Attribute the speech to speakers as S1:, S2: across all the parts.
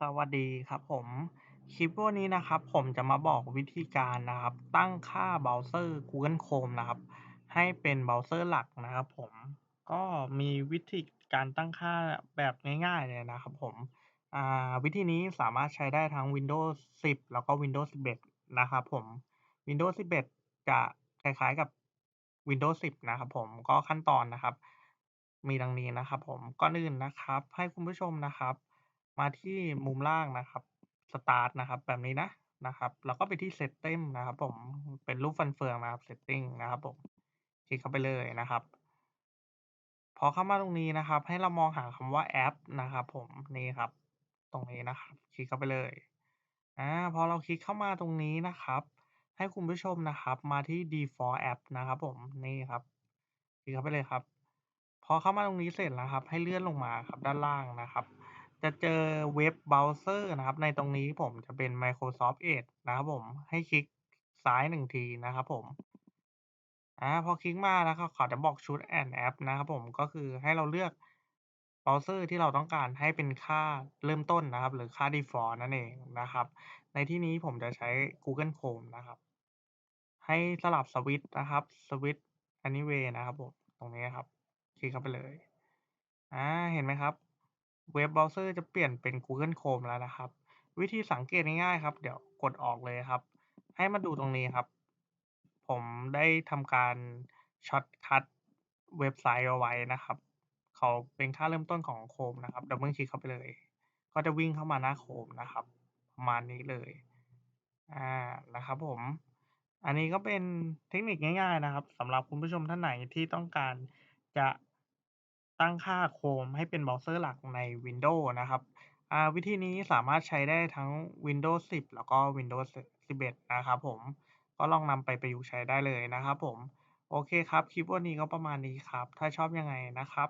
S1: สวัสดีครับผม คลิปวันนี้นะครับ ผมจะมาบอกวิธีการนะครับ ตั้งค่าเบราว์เซอร์ Google Chrome นะครับ ให้เป็นเบราว์เซอร์หลักนะครับผม ก็มีวิธีการตั้งค่าแบบง่ายๆเลยนะครับผมวิธีนี้สามารถใช้ได้ทั้ง Windows 10 แล้วก็ Windows 11 นะครับผม Windows 11 จะคล้ายๆกับ Windows 10 นะครับผม ก็ขั้นตอนนะครับ มีดังนี้นะครับผม ก่อนอื่นนะครับ ให้คุณผู้ชมนะครับ มาที่มุมล่างนะครับ Start นะครับ แบบนี้นะนะครับ แล้วก็ไปที่ Setting นะครับ ผมเป็นรูปฟันเฟืองนะครับ Setting นะครับผมคลิกเข้าไปเลยนะครับ พอเข้ามาตรงนี้นะครับ ให้เรามองหาคำว่าแอปนะครับ ผมนี่ครับ ตรงนี้นะครับ คลิกเข้าไปเลยอ่าพอเราคลิกเข้ามาตรงนี้นะครับ ให้คุณผู้ชมนะครับ มาที่ Default App นะครับ ผมนี่ครับ คลิกเข้าไปเลยครับ พอเข้ามาตรงนี้เสร็จแล้วครับ ให้เลื่อนลงมาครับด้านล่างนะครับ จะเจอเว็บเบราว์เซอร์นะครับ ในตรงนี้ผมจะเป็น Microsoft Edge นะครับผมให้คลิกซ้ายหนึ่งทีนะครับผมอ่าพอคลิกมาแล้วเขาจะบอกชุด and app นะครับผมก็คือให้เราเลือกเบราว์เซอร์ที่เราต้องการให้เป็นค่าเริ่มต้นนะครับ หรือค่า default นั่นเองนะครับ ในที่นี้ผมจะใช้ Google Chrome นะครับ ให้สลับสวิต์นะครับสวิต anyway นะครับผมตรงนี้ครับ คลิกเข้าไปเลยอ่าเห็นไหมครับ เว็บเบราว์เซอร์จะเปลี่ยนเป็น Google Chrome แล้วนะครับ วิธีสังเกตง่ายๆครับ เดี๋ยวกดออกเลยครับ ให้มาดูตรงนี้ครับ ผมได้ทำการช็อตคัทเว็บไซต์เอาไว้นะครับ เขาเป็นค่าเริ่มต้นของ Chrome นะครับดับเบิลคลิกเข้าไปเลย ก็จะวิ่งเข้ามาหน้า Chrome นะครับประมาณนี้เลยอ่านะครับผม อันนี้ก็เป็นเทคนิคง่าย ๆนะครับสำหรับคุณผู้ชมท่านไหนที่ต้องการจะ ตั้งค่า Chrome ให้เป็นเบราว์เซอร์หลักใน Windows นะครับ อ่า วิธีนี้สามารถใช้ได้ทั้ง Windows 10 แล้วก็ Windows 11 นะครับผม ก็ลองนำไปประยุกต์ใช้ได้เลยนะครับผม โอเคครับ คลิปวันนี้ก็ประมาณนี้ครับ ถ้าชอบยังไงนะครับ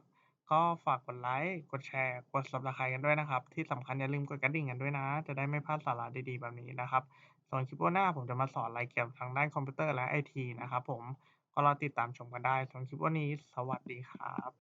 S1: ก็ฝากกดไลค์ กดแชร์ กด Subscribe กันด้วยนะครับ ที่สำคัญอย่าลืมกดกระดิ่งกันด้วยนะ จะได้ไม่พลาดสาระดีๆ แบบนี้นะครับ ส่วนคลิปวันหน้าผมจะมาสอนอะไรเกี่ยวกับทางด้านคอมพิวเตอร์และไอทีนะครับผม ก็รอติดตามชมกันได้ส่วนคลิปวันนี้ สวัสดีครับ